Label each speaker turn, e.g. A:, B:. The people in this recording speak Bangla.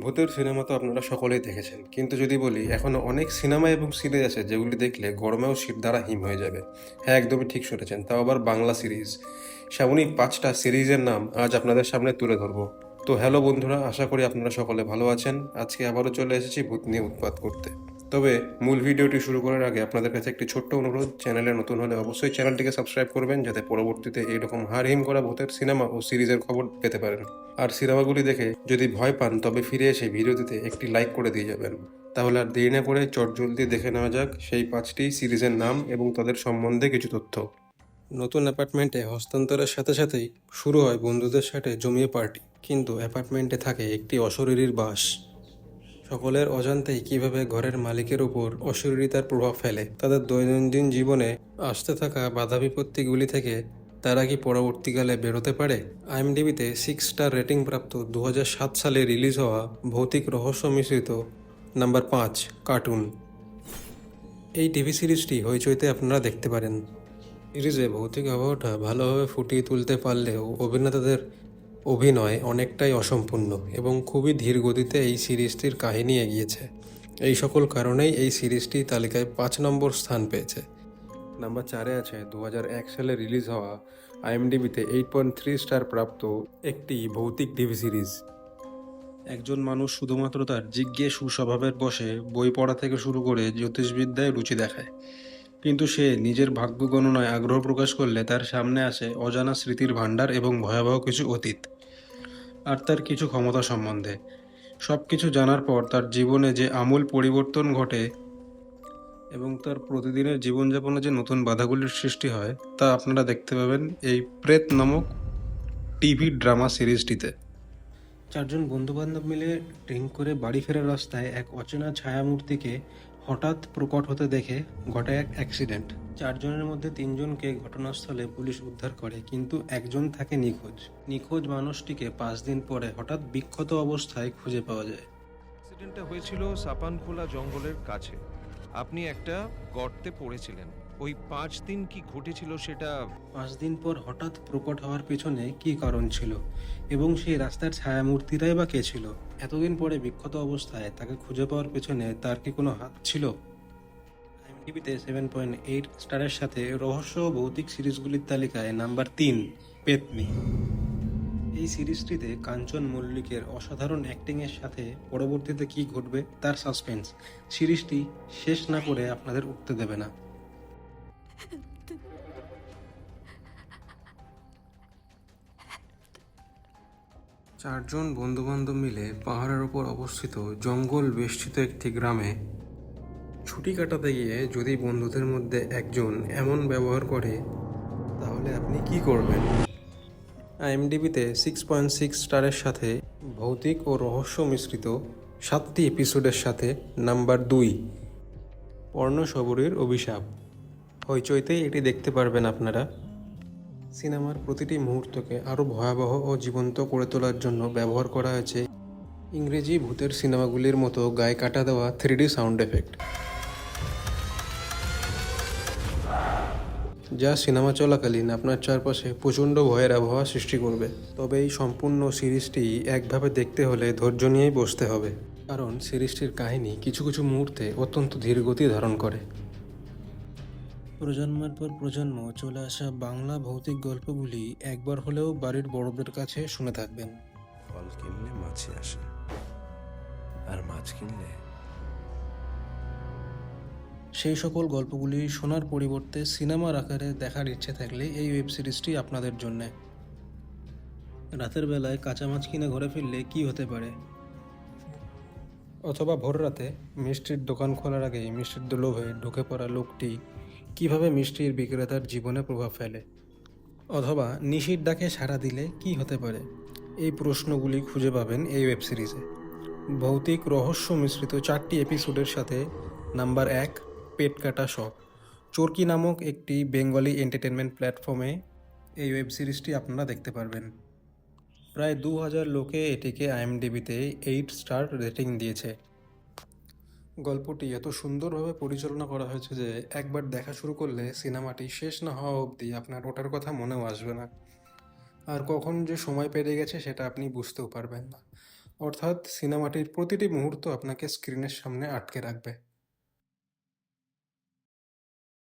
A: ভূতের সিনেমা তো আপনারা সকলেই দেখেছেন। কিন্তু যদি বলি এখনও অনেক সিনেমা এবং সিরিজ আছে যেগুলি দেখলে গরমেও শীত দ্বারা হিম হয়ে যাবে। হ্যাঁ একদমই ঠিক শুনেছেন। তাও আবার বাংলা সিরিজ। সেমনই পাঁচটা সিরিজের নাম আজ আপনাদের সামনে তুলে ধরবো। তো হ্যালো বন্ধুরা, আশা করি আপনারা সকলে ভালো আছেন। আজকে আবারও চলে এসেছি ভূত নিয়ে উৎপাত করতে। তবে মূল ভিডিওটি শুরু করার আগে আপনাদের কাছে একটি ছোট্ট অনুরোধ, চ্যানেলে নতুন হলে অবশ্যই চ্যানেলটিকে সাবস্ক্রাইব করবেন যাতে পরবর্তীতে এইরকম হার হিম করা ভূতের সিনেমা ও সিরিজের খবর পেতে পারেন। আর সিনেমাগুলি দেখে যদি ভয় পান, তবে ফিরে এসে ভিডিওটিতে একটি লাইক করে দিয়ে যাবেন। তাহলে আর দেরি না করে চটজলদি দেখে নেওয়া যাক সেই পাঁচটি সিরিজের নাম এবং তাদের সম্বন্ধে কিছু তথ্য। নতুন অ্যাপার্টমেন্টে হস্তান্তরের সাথে সাথেই শুরু হয় বন্ধুদের সাথে জমিয়ে পার্টি। কিন্তু অ্যাপার্টমেন্টে থাকে একটি অশরীরীর বাস। সকলের অজান্তেই কীভাবে ঘরের মালিকের উপর অশরীরিতার প্রভাব ফেলে, তাদের দৈনন্দিন জীবনে আসতে থাকা বাধা বিপত্তিগুলি থেকে তারা কি পরবর্তীকালে বেরোতে পারে? আইএমডিবিতে সিক্স স্টার রেটিং প্রাপ্ত দু হাজার সাত সালে রিলিজ হওয়া ভৌতিক রহস্য মিশ্রিত নাম্বার পাঁচ, কার্টুন। এই টিভি সিরিজটি হইচইতে আপনারা দেখতে পারেন। সিরিজে ভৌতিক আবহাওয়াটা ভালোভাবে ফুটিয়ে তুলতে পারলেও অভিনেতাদের অভিনয় অনেকটাই অসম্পূর্ণ এবং খুবই ধীর গতিতে এই সিরিজটির কাহিনী এগিয়েছে। এই সকল কারণেই এই সিরিজটি তালিকায় পাঁচ নম্বর স্থান পেয়েছে। নাম্বার চারে আছে দু সালে রিলিজ হওয়া আইএমডিবিতে এইট পয়েন্ট থ্রি স্টার প্রাপ্ত একটি ভৌতিক টিভি সিরিজ। একজন মানুষ শুধুমাত্র তার জিজ্ঞে সুস্বভাবের বসে বই পড়া থেকে শুরু করে জ্যোতিষবিদ্যায় রুচি দেখায়। কিন্তু সে নিজের ভাগ্য গণনায় আগ্রহ প্রকাশ করলে তার সামনে আসে অজানা স্মৃতির ভাণ্ডার এবং ভয়াবহ কিছু অতীত। আর তার কিছু ক্ষমতা সম্বন্ধে। সব কিছু জানার পর তার জীবনে যে আমূল পরিবর্তন ঘটে এবং তার প্রতিদিনের জীবনযাপনে যে নতুন বাধাগুলির সৃষ্টি হয়, তা আপনারা দেখতে পাবেন এই প্রেত নামক টিভি ড্রামা সিরিজটিতে। চারজন বন্ধুবান্ধব মিলে ড্রিঙ্ক করে বাড়ি ফেরার রাস্তায় এক অচেনা ছায়ামূর্তিকে হঠাৎ প্রকট হতে দেখে ঘটে এক অ্যাক্সিডেন্ট। চারজনের মধ্যে তিনজনকে ঘটনাস্থলে পুলিশ উদ্ধার করে কিন্তু একজন থাকে নিখোঁজ। নিখোঁজ মানুষটিকে পাঁচ দিন পরে হঠাৎ বিক্ষত অবস্থায় খুঁজে পাওয়া যায়।
B: অ্যাক্সিডেন্টটা হয়েছিল সাপানখোলা জঙ্গলের কাছে। আপনি একটা গর্তে পড়েছিলেন। ওই পাঁচ দিন কি ঘটেছিল সেটা
A: পাঁচ দিন পর হঠাৎ প্রকট হওয়ার পেছনে কি কারণ ছিল? এবং সেই রাস্তার ছায়ামূর্তিরাই বা কে ছিল? এতদিন পরে বিক্ষত অবস্থায় তাকে খুঁজে পাওয়ার পেছনে তার কি কোনো হাত ছিল? আইএমডিবিতে সেভেন পয়েন্ট এইট স্টারের সাথে রহস্য ভৌতিক সিরিজগুলির তালিকায় নাম্বার তিন, পেতনি। এই সিরিজটিতে কাঞ্চন মল্লিকের অসাধারণ অ্যাক্টিংয়ের সাথে পরবর্তীতে কি ঘটবে তার সাসপেন্স সিরিজটি শেষ না করে আপনাদের উঠতে দেবে না। চারজন বন্ধুবান্ধব মিলে পাহাড়ের ওপর অবস্থিত জঙ্গল বেষ্টিত একটি গ্রামে ছুটি কাটাতে গিয়ে যদি বন্ধুদের মধ্যে একজন এমন ব্যবহার করে, তাহলে আপনি কি করবেন? আইএমডিবিতে সিক্স পয়েন্ট সিক্স স্টারের সাথে ভৌতিক ও রহস্য মিশ্রিত সাতটি এপিসোডের সাথে নাম্বার দুই পর্ণশবরীর অভিশাপ। হইচইতেই এটি দেখতে পারবেন আপনারা। সিনেমার প্রতিটি মুহূর্তকে আরও ভয়াবহ ও জীবন্ত করে তোলার জন্য ব্যবহার করা হয়েছে ইংরেজি ভূতের সিনেমাগুলির মতো গায়ে কাটা দেওয়া থ্রিডি সাউন্ড এফেক্ট যা সিনেমা চলাকালীন আপনার চারপাশে প্রচণ্ড ভয়ের আবহাওয়া সৃষ্টি করবে। তবে এই সম্পূর্ণ সিরিজটি একভাবে দেখতে হলে ধৈর্য নিয়েই বসতে হবে। কারণ সিরিজটির কাহিনী কিছু কিছু মুহূর্তে অত্যন্ত ধীর গতি ধারণ করে। প্রজন্মের পর প্রজন্ম চলে আসা বাংলা ভৌতিক গল্পগুলি একবার হলেও বাড়ির বড়দের কাছে শুনে থাকবেন।
C: ফল কিনলে মাছি আসে। আর মাছ কিনলে
A: সেই সকল গল্পগুলি শোনার পরিবর্তে সিনেমার আকারে দেখার ইচ্ছে থাকলে এই ওয়েব সিরিজটি আপনাদের জন্য। রাতের বেলায় কাঁচা মাছ কিনে ঘরে ফিরলে কি হতে পারে? অথবা ভোর রাতে মিষ্টির দোকান খোলার আগেই মিষ্টির লোভে ঢুকে পড়া লোকটি কীভাবে মিষ্টির বিক্রেতার জীবনে প্রভাব ফেলে? অথবা নিশির ডাকে সাড়া দিলে কি হতে পারে? এই প্রশ্নগুলি খুঁজে পাবেন এই ওয়েব সিরিজে। ভৌতিক রহস্য মিশ্রিত চারটি এপিসোডের সাথে নাম্বার এক পেট কাটা শখ। চরকি নামক একটি বেঙ্গলি এন্টারটেনমেন্ট প্ল্যাটফর্মে এই ওয়েব সিরিজটি আপনারা দেখতে পারবেন। প্রায় দু হাজার লোকে এটিকে আইএমডিবিতে এইট স্টার রেটিং দিয়েছে। গল্পটি এত সুন্দরভাবে পরিচালনা করা হয়েছে যে একবার দেখা শুরু করলে সিনেমাটি শেষ না হওয়া অবধি আপনার ওটার কথা মনেও আসবে না। আর কখন যে সময় পেরিয়ে গেছে সেটা আপনি বুঝতেও পারবেন না। অর্থাৎ সিনেমাটির প্রতিটি মুহূর্ত আপনাকে স্ক্রিনের সামনে আটকে রাখবে।